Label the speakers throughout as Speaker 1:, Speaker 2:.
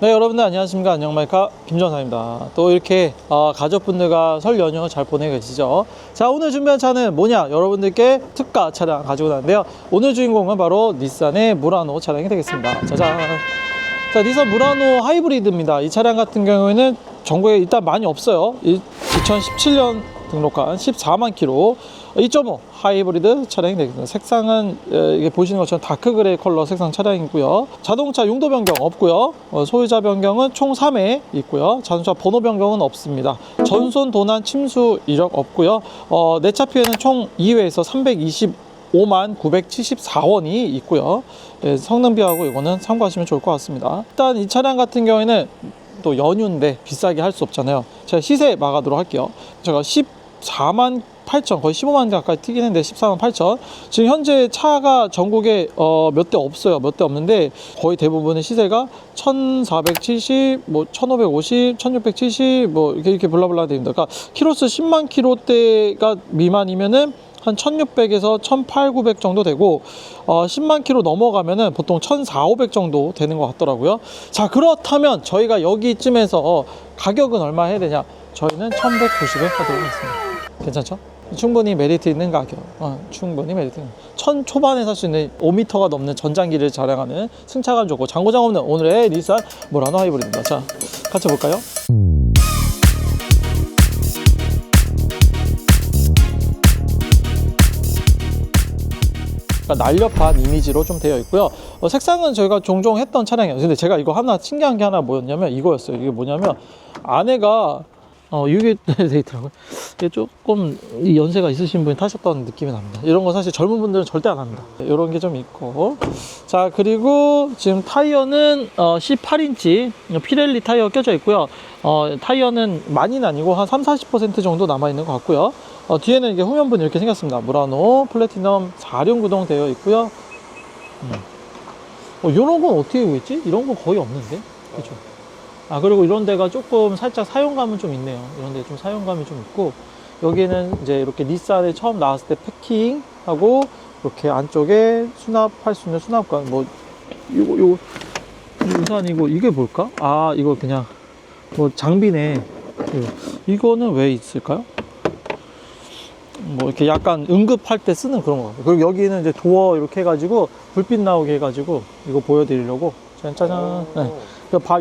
Speaker 1: 네 여러분들 안녕하십니까? 안녕마이카 김정사입니다. 또 이렇게 어, 가족분들과 설 연휴 잘 보내고 계시죠? 자 오늘 준비한 차는 뭐냐? 여러분들께 특가 차량 가지고 나왔는데요. 오늘 주인공은 바로 닛산의 무라노 차량이 되겠습니다. 짜잔! 자 닛산 무라노 하이브리드입니다. 이 차량 같은 경우에는 전국에 일단 많이 없어요. 2017년 등록한 14만 킬로 2.5 하이브리드 차량이 되겠습니다. 색상은 어, 이게 보시는 것처럼 다크 그레이 컬러 색상 차량이고요. 자동차 용도 변경 없고요. 어, 소유자 변경은 총 3회 있고요. 자동차 번호 변경은 없습니다. 전손 도난 침수 이력 없고요. 어, 내차 피해는 총 2회에서 320 5만 974원이 있고요. 예, 성능 비하고 이거는 참고하시면 좋을 것 같습니다. 일단 이 차량 같은 경우에는 또 연휴인데 비싸게 할 수 없잖아요. 제가 시세 마가도록 할게요. 제가 14만 8천 거의 15만 가까이 튀긴 했는데 14만 8천. 지금 현재 차가 전국에 어, 몇 대 없어요. 몇 대 없는데 거의 대부분의 시세가 1470, 뭐 1550, 1670 뭐 이렇게 이렇게 블라블라 됩니다. 그러니까 키로수 10만 킬로대가 미만이면은 한 1600에서 1800 정도 되고 어, 10만 킬로 넘어가면은 보통 1400 정도 되는 것 같더라고요. 자 그렇다면 저희가 여기쯤에서 가격은 얼마 해야 되냐? 저희는 1190에 하도록 하겠습니다. 괜찮죠? 충분히 메리트 있는 가격 어, 충분히 메리트 천 초반에 살 수 있는 5m가 넘는 전장기를 자랑하는 승차감 좋고 장고장 없는 오늘의 닛산 모라노 하이브리드입니다 자 같이 볼까요? 그러니까 날렵한 이미지로 좀 되어 있고요. 어, 색상은 저희가 종종 했던 차량이에요. 근데 제가 이거 하나 신기한 게 하나 뭐였냐면 이거였어요. 이게 뭐냐면 안에가 어, 이게 돼 있더라고요. 조금 이 연세가 있으신 분이 타셨다는 느낌이 납니다. 이런 거 사실 젊은 분들은 절대 안 합니다. 이런 게 좀 있고. 자, 그리고 지금 타이어는 어, 18인치 피렐리 타이어 껴져 있고요. 어, 타이어는 많이는 아니고 한 3, 40% 정도 남아 있는 것 같고요. 어, 뒤에는 이게 후면부는 이렇게 생겼습니다. 무라노 플래티넘 4륜 구동 되어 있고요. 음. 어, 이런 건 어떻게 있지? 이런 건 거의 없는데? 그죠? 아, 그리고 이런 데가 조금 살짝 사용감은 좀 있네요. 이런 데 좀 사용감이 좀 있고, 여기는 이제 이렇게 닛산에 처음 나왔을 때 패킹하고, 이렇게 안쪽에 수납할 수 있는 수납관, 뭐, 이거, 이거, 우산이고, 이게 뭘까? 아, 이거 그냥, 뭐, 장비네. 이거. 이거는 왜 있을까요? 뭐 이렇게 약간 응급할 때 쓰는 그런 거 같아요. 그리고 여기는 이제 도어 이렇게 해가지고 불빛 나오게 해가지고 이거 보여드리려고 짜잔. 네. 그 바-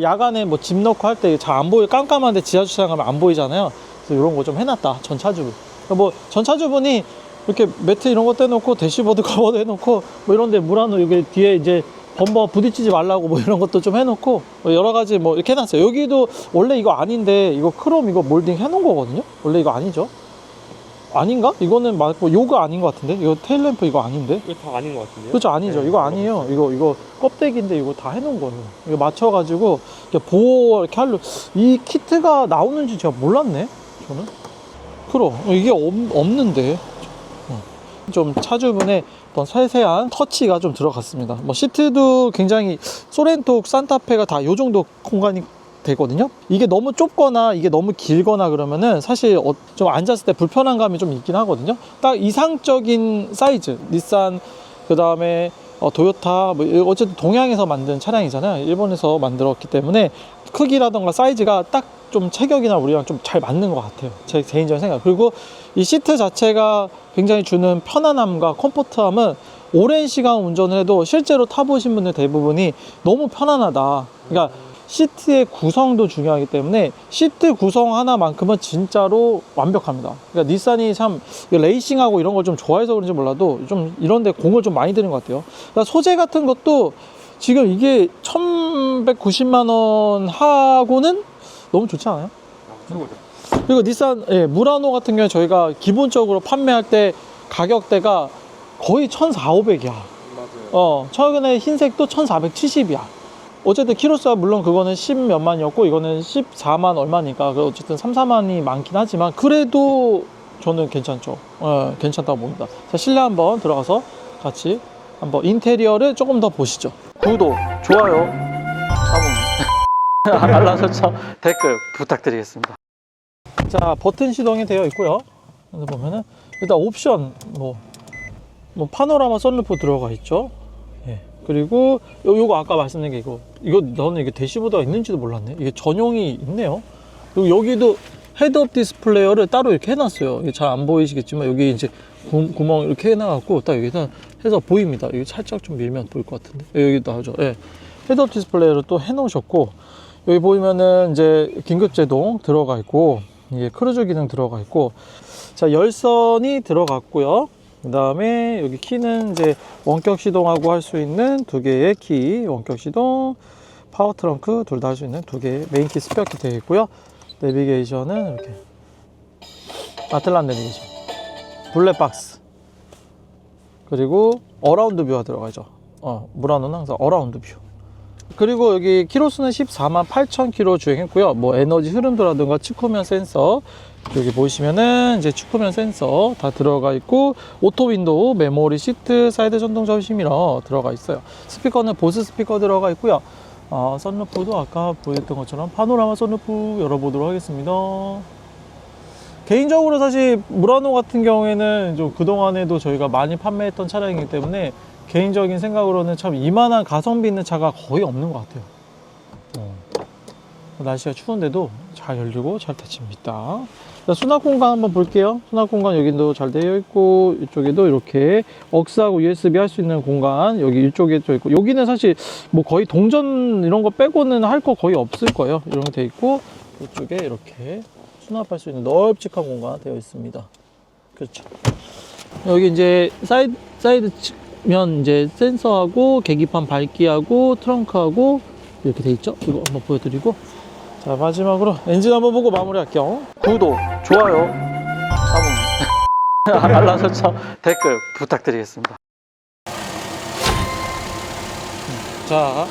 Speaker 1: 야간에 뭐 집 넣고 할 때 잘 안 보여 깜깜한데 지하 주차장 가면 안 보이잖아요. 그래서 이런 거 좀 해놨다 전차주분. 그러니까 뭐 전차주분이 이렇게 매트 이런 거 떼놓고 대시보드 커버도 해놓고 뭐 이런데 물 안으로 여기 뒤에 이제 범버 부딪히지 말라고 뭐 이런 것도 좀 해놓고 뭐 여러 가지 뭐 이렇게 해놨어요. 여기도 원래 이거 아닌데 이거 크롬 이거 몰딩 해놓은 거거든요. 원래 이거 아니죠. 아닌가? 이거는 맞고 요거 아닌 것 같은데? 이거 테일램프 이거 아닌데?
Speaker 2: 이거 다 아닌 것 같은데요?
Speaker 1: 그렇죠 아니죠.
Speaker 2: 네,
Speaker 1: 이거 아니에요. 이거 이거 껍데기인데 이거 다 해놓은 거예요 이거 맞춰가지고 이렇게 보호 이렇게 하려 이 키트가 나오는지 제가 몰랐네 저는. 프로. 어, 이게 없, 없는데. 어. 좀 차주분의 어떤 세세한 터치가 좀 들어갔습니다. 뭐 시트도 굉장히 소렌토 산타페가 다 요 정도 공간이 되거든요. 이게 너무 좁거나 이게 너무 길거나 그러면은 사실 어- 좀 앉았을 때 불편한 감이 좀 있긴 하거든요. 딱 이상적인 사이즈, 닛산 그 다음에 어, 도요타 뭐 이- 어쨌든 동양에서 만든 차량이잖아요. 일본에서 만들었기 때문에 크기라던가 사이즈가 딱 좀 체격이나 우리랑 좀 잘 맞는 것 같아요. 제 개인적인 생각. 그리고 이 시트 자체가 굉장히 주는 편안함과 컴포트함은 오랜 시간 운전을 해도 실제로 타보신 분들 대부분이 너무 편안하다. 그러니까 시트의 구성도 중요하기 때문에 시트 구성 하나만큼은 진짜로 완벽합니다. 그러니까 닛산이 참 레이싱하고 이런 걸 좀 좋아해서 그런지 몰라도 좀 이런 데 공을 좀 많이 드는 것 같아요. 그러니까 소재 같은 것도 지금 이게 1190만 원 하고는 너무 좋지 않아요? 그리고 닛산 예, 무라노 같은 경우에 저희가 기본적으로 판매할 때 가격대가 거의 1,400, 500이야.
Speaker 2: 맞아요.
Speaker 1: 어, 최근에 흰색도 1,470이야. 어쨌든 키로수가 물론 그거는 10 몇만이었고 이거는 14만 얼마니까 그 어쨌든 3, 4만이 많긴 하지만 그래도 저는 괜찮죠. 어, 괜찮다고 봅니다. 자, 실내 한번 들어가서 같이 한번 인테리어를 조금 더 보시죠. 구독, 좋아요, 알람, 알람 설정, 댓글 부탁드리겠습니다. 자, 버튼 시동이 되어 있고요. 여기 보면은 일단 옵션 뭐, 뭐 파노라마 썬루프 들어가 있죠. 예. 그리고 요, 요거 아까 말씀드린 게 이거 이거 너는 이게 대시보드가 있는지도 몰랐네. 이게 전용이 있네요. 그리고 여기도 헤드업 디스플레이어를 따로 이렇게 해놨어요. 이게 잘 안 보이시겠지만 여기 이제 구, 구멍 이렇게 해놔갖고 딱 여기다 해서 보입니다. 여기 살짝 좀 밀면 보일 것 같은데. 예, 여기 나오죠. 예. 헤드업 디스플레이어를 또 해놓으셨고 여기 보이면은 이제 긴급 제동 들어가 있고 이게 크루즈 기능 들어가 있고 자 열선이 들어갔고요 그 다음에 여기 키는 이제 원격 시동하고 할 수 있는 두 개의 키 원격 시동 파워 트렁크 둘 다 할 수 있는 두 개의 메인 키키 되어 있고요. 내비게이션은 이렇게 아틀란 내비게이션 블랙박스 그리고 어라운드 뷰가 들어가죠. 어 무라노는 항상 어라운드 뷰 그리고 여기 키로수는 14만 8천 킬로 주행했고요. 뭐 에너지 흐름도라든가 측후면 센서 여기 보시면은 이제 측후면 센서 다 들어가 있고 오토 윈도우, 메모리 시트, 사이드 전동 접시 미러 들어가 있어요. 스피커는 보스 스피커 들어가 있고요. 어, 썬루프도 아까 보였던 것처럼 파노라마 썬루프 열어보도록 하겠습니다. 개인적으로 사실 무라노 같은 경우에는 좀 그동안에도 저희가 많이 판매했던 차량이기 때문에 개인적인 생각으로는 참 이만한 가성비 있는 차가 거의 없는 것 같아요. 어. 날씨가 추운데도 잘 열리고 잘 닫힙니다. 자, 수납 공간 한번 볼게요. 수납 공간 여기도 잘 되어 있고 이쪽에도 이렇게 억스하고 USB 할 수 있는 공간 여기 이쪽에 또 있고 여기는 사실 뭐 거의 동전 이런 거 빼고는 할 거 거의 없을 거예요. 이런 게 되어 있고 이쪽에 이렇게 수납할 수 있는 넓직한 공간 되어 있습니다. 그렇죠. 여기 이제 사이드 사이드 측 면 이제 센서하고 계기판 밝기하고 트렁크하고 이렇게 돼 있죠. 이거 한번 보여드리고 자 마지막으로 엔진 한번 보고 마무리할게요. 구독, 좋아요, 알람, 알람 설정, 댓글 부탁드리겠습니다. 자.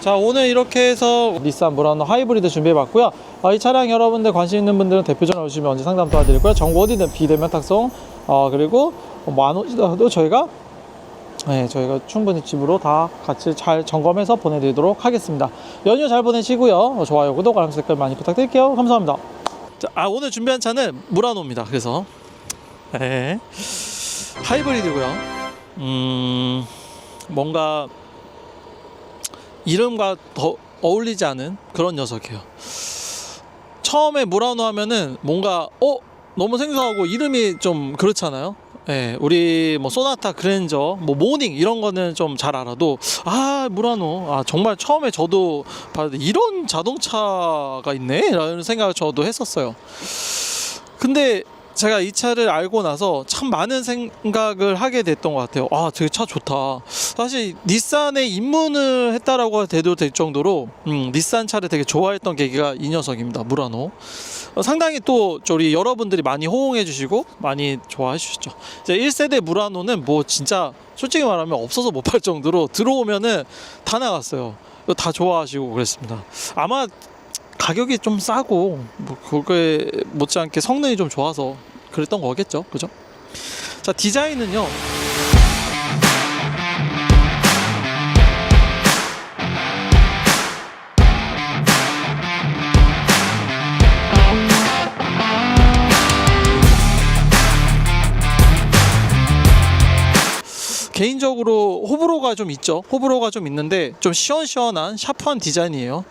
Speaker 1: 자 오늘 이렇게 해서 닛산 무라노 하이브리드 준비해봤고요. 아, 이 차량 여러분들 관심 있는 분들은 대표 전화 오시면 언제 상담 도와드리고요. 정보 어디든 비대면 탁송 어, 그리고 뭐안 오시더라도 저희가 네, 저희가 충분히 집으로 다 같이 잘 점검해서 보내드리도록 하겠습니다. 연휴 잘 보내시고요. 좋아요, 구독, 알람 댓글 많이 부탁드릴게요. 감사합니다. 자, 아, 오늘 준비한 차는 무라노입니다. 그래서 네, 하이브리드고요. 음, 뭔가 이름과 더 어울리지 않은 그런 녀석이에요. 처음에 무라노 하면은 뭔가 어 너무 생소하고 이름이 좀 그렇잖아요. 예, 우리 뭐 소나타, 그랜저, 뭐 모닝 이런 거는 좀 잘 알아도 아 무라노 아 정말 처음에 저도 봤는데 이런 자동차가 있네라는 생각을 저도 했었어요. 근데 제가 이 차를 알고 나서 참 많은 생각을 하게 됐던 것 같아요. 아, 되게 차 좋다. 사실 닛산에 입문을 했다라고 해도 될 정도로 음, 닛산 차를 되게 좋아했던 계기가 이 녀석입니다. 무라노. 어, 상당히 또 우리 여러분들이 많이 호응해 주시고 많이 좋아해 주셨죠. 이제 1세대 무라노는 뭐 진짜 솔직히 말하면 없어서 못 팔 정도로 들어오면은 다 나갔어요. 다 좋아하시고 그랬습니다. 아마 가격이 좀 싸고 뭐 그거에 못지않게 성능이 좀 좋아서 그랬던 거겠죠, 그죠? 자 디자인은요. 개인적으로 호불호가 좀 있죠. 호불호가 좀 있는데 좀 시원시원한 샤프한 디자인이에요.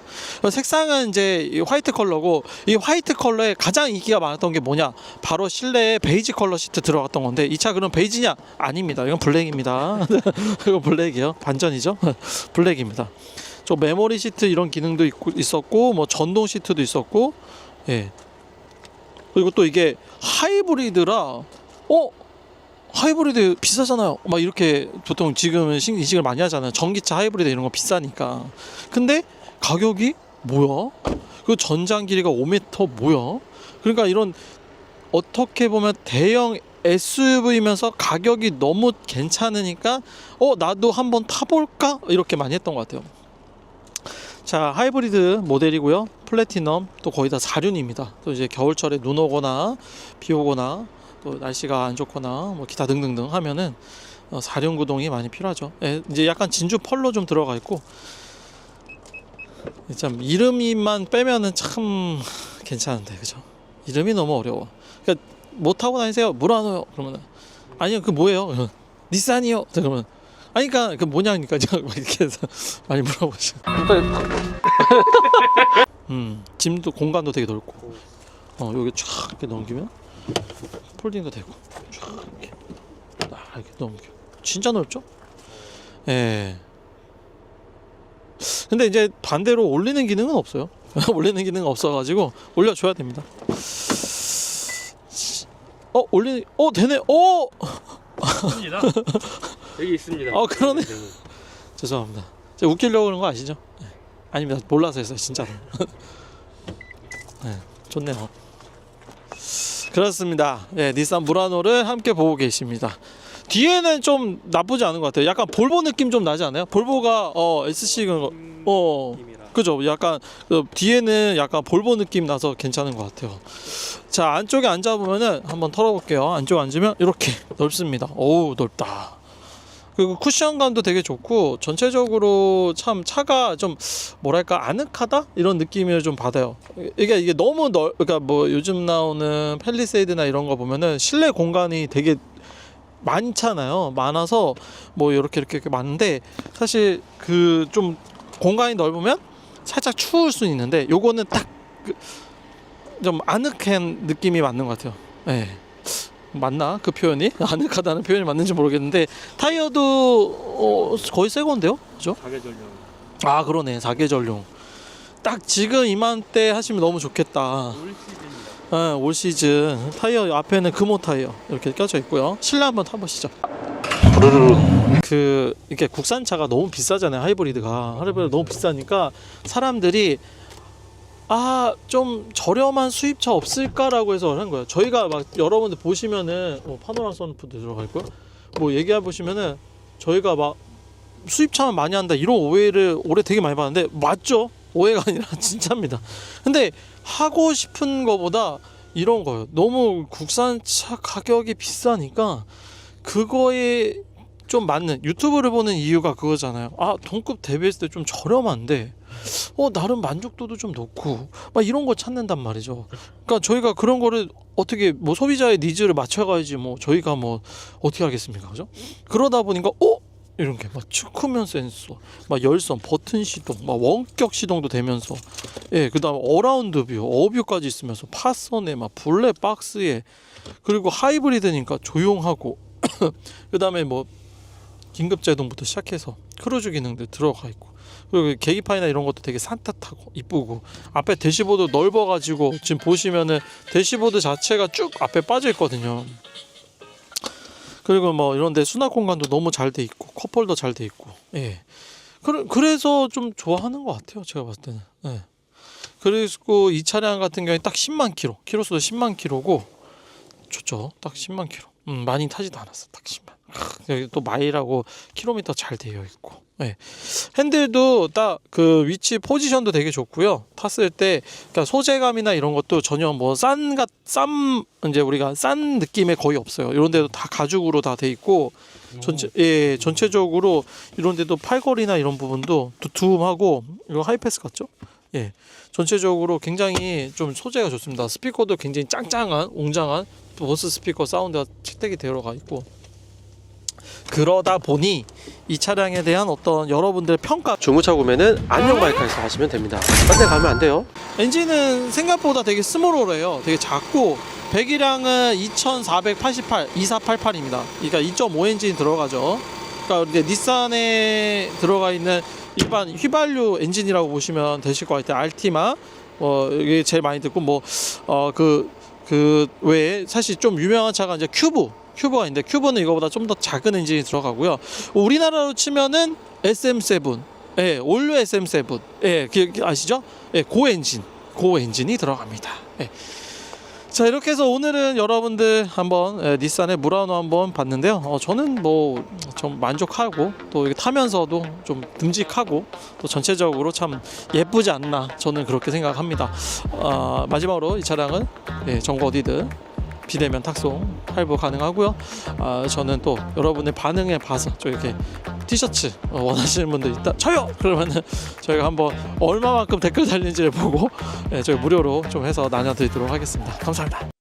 Speaker 1: 색상은 이제 이 화이트 컬러고 이 화이트 컬러에 가장 인기가 많았던 게 뭐냐? 바로 실내에 베이지 컬러 시트 들어갔던 건데 이 차 그럼 베이지냐? 아닙니다. 이건 블랙입니다. 이거 블랙이요. 반전이죠. 블랙입니다. 저 메모리 시트 이런 기능도 있고, 있었고 뭐 전동 시트도 있었고 예. 그리고 또 이게 하이브리드라 어 하이브리드 비싸잖아요. 막 이렇게 보통 지금은 신- 인식을 많이 하잖아요. 전기차 하이브리드 이런 거 비싸니까. 근데 가격이 뭐야? 그 전장 길이가 5m 뭐야? 그러니까 이런 어떻게 보면 대형 SUV면서 가격이 너무 괜찮으니까 어 나도 한번 타볼까 이렇게 많이 했던 것 같아요. 자 하이브리드 모델이고요. 플래티넘 또 거의 다 사륜입니다. 또 이제 겨울철에 눈 오거나 비 오거나 또 날씨가 안 좋거나 뭐 기타 등등등 하면은 어, 사륜 구동이 많이 필요하죠. 예, 이제 약간 진주 펄로 좀 들어가 있고 참 이름만 빼면은 참 괜찮은데 그죠? 이름이 너무 어려워. 그러니까 못 타고 다니세요? 무라노요? 그러면은 아니요 그 뭐예요? 닛산이요. 자, 그러면 아니 그러니까 그 뭐냐니까 막 이렇게 해서 많이 물어보시고. 음 짐도 공간도 되게 넓고. 어 여기 쫙 이렇게 넘기면 폴딩도 되고 쫙 이렇게 딱 이렇게 넘겨. 진짜 넓죠? 예. 근데 이제 반대로 올리는 기능은 없어요. 올리는 기능은 없어가지고 올려줘야 됩니다. 어 올리는 어 되네. 어
Speaker 2: 있습니다. 여기 있습니다.
Speaker 1: 아, 그러네. 죄송합니다. 제가 웃기려고 그런 거 아시죠? 네. 아닙니다. 몰라서 했어요, 진짜로. 네, 좋네요. 그렇습니다. 네, 닛산 무라노를 함께 보고 계십니다. 뒤에는 좀 나쁘지 않은 것 같아요. 약간 볼보 느낌 좀 나지 않아요? 볼보가 어 SC 그어 그죠? 약간 그 뒤에는 약간 볼보 느낌 나서 괜찮은 것 같아요. 자 안쪽에 앉아 보면은 한번 털어볼게요. 안쪽 앉으면 이렇게 넓습니다. 어우 넓다. 그리고 쿠션감도 되게 좋고 전체적으로 참 차가 좀 뭐랄까 아늑하다 이런 느낌을 좀 받아요. 이게 이게 너무 넓 그러니까 뭐 요즘 나오는 펠리세이드나 이런 거 보면은 실내 공간이 되게 많잖아요. 많아서 뭐 이렇게 이렇게 이렇게 많은데 사실 그 좀 공간이 넓으면 살짝 추울 수 있는데 요거는 딱 좀 아늑한 느낌이 맞는 것 같아요. 예. 맞나 그 표현이 아늑하다는 표현이 맞는지 모르겠는데 타이어도 어, 거의 새 건데요, 그죠?
Speaker 2: 사계절용.
Speaker 1: 아 그러네 사계절용. 딱 지금 이맘때 하시면 너무 좋겠다.
Speaker 2: 올 시즌입니다.
Speaker 1: 예, 올 시즌 타이어 앞에는 금호 타이어 이렇게 껴져 있고요. 실내 한번 타보시죠. 그 이게 국산차가 너무 비싸잖아요. 하이브리드가 하이브리드 너무 비싸니까 사람들이 아 좀 저렴한 수입차 없을까라고 해서 한 거예요. 저희가 막 여러분들 보시면은 어, 파노라 선루프도 들어가 있고요. 뭐 얘기해 보시면은 저희가 막 수입차만 많이 한다 이런 오해를 올해 되게 많이 받는데 맞죠? 오해가 아니라 진짜입니다. 근데 하고 싶은 거보다 이런 거예요. 너무 국산차 가격이 비싸니까 그거에 좀 맞는 유튜브를 보는 이유가 그거잖아요. 아 동급 대비했을 때 좀 저렴한데 어 나름 만족도도 좀 높고 막 이런 걸 찾는단 말이죠. 그러니까 저희가 그런 거를 어떻게 뭐 소비자의 니즈를 맞춰가야지 뭐 저희가 뭐 어떻게 하겠습니까, 그죠? 그러다 보니까 어 이런 게막 축구면 센서, 막 열선, 버튼 시동, 막 원격 시동도 되면서, 예, 그다음 에 어라운드 뷰, 어뷰까지 있으면서 파선에 막 블랙 박스에 그리고 하이브리드니까 조용하고 그다음에 뭐 긴급 제동부터 시작해서 크루즈 기능들 들어가 있고 그리고 계기판이나 이런 것도 되게 산뜻하고 이쁘고 앞에 대시보드 넓어가지고 지금 보시면은 대시보드 자체가 쭉 앞에 빠져 있거든요. 그리고 뭐 이런데 수납 공간도 너무 잘 돼 있고 컵홀더 잘 돼 있고 예. 그래, 그래서 좀 좋아하는 것 같아요 제가 봤을 때는. 예. 그리고 이 차량 같은 경우에 딱 10만 킬로 키로수도 10만 킬로고 좋죠. 딱 10만 킬로. 음 많이 타지도 않았어. 딱 10만 크, 여기 또 마일하고 kiló미터 잘 되어 있고. 예 핸들도 딱 그 위치 포지션도 되게 좋고요. 탔을 때 그러니까 소재감이나 이런 것도 전혀 뭐싼싼 이제 우리가 싼 느낌이 거의 없어요. 이런 데도 다 가죽으로 다 돼 있고 전체 예 전체적으로 이런 데도 팔걸이나 이런 부분도 두툼하고 이거 하이패스 같죠? 예. 전체적으로 굉장히 좀 소재가 좋습니다. 스피커도 굉장히 짱짱한 웅장한 보스 스피커 사운드가 채택이 들어가 있고 그러다 보니 이 차량에 대한 어떤 여러분들의 평가
Speaker 3: 중고차 구매는 안녕 마이카에서 하시면 됩니다. 딴 데 가면 안 돼요.
Speaker 1: 엔진은 생각보다 되게 스몰로래요. 되게 작고 배기량은 2,488, 2488입니다. 그러니까 2.5 엔진이 들어가죠. 그러니까 이제 닛산에 들어가 있는 일반 휘발유 엔진이라고 보시면 되실 것 같아요. 알티마 어 이게 제일 많이 듣고 뭐 어 그 그 외에 사실 좀 유명한 차가 이제 큐브 있는데 큐브는 이거보다 좀 더 작은 엔진이 들어가고요. 우리나라로 치면은 SM7, 예, 올류 SM7, 예, 아시죠? 예, 고 엔진, 고 엔진이 들어갑니다. 예. 자 이렇게 해서 오늘은 여러분들 한번 예, 닛산의 무라노 한번 봤는데요. 어, 저는 뭐 좀 만족하고 또 타면서도 좀 듬직하고 또 전체적으로 참 예쁘지 않나 저는 그렇게 생각합니다. 어, 마지막으로 이 차량은 예, 전국 어디든 비대면 탁송 할부 가능하고요. 아, 저는 또 여러분의 반응에 봐서 좀 이렇게 티셔츠 어, 원하시는 분들 있다 쳐요 그러면은 저희가 한번 얼마만큼 댓글 달린지를 보고 예, 저희 무료로 좀 해서 나눠드리도록 하겠습니다. 감사합니다.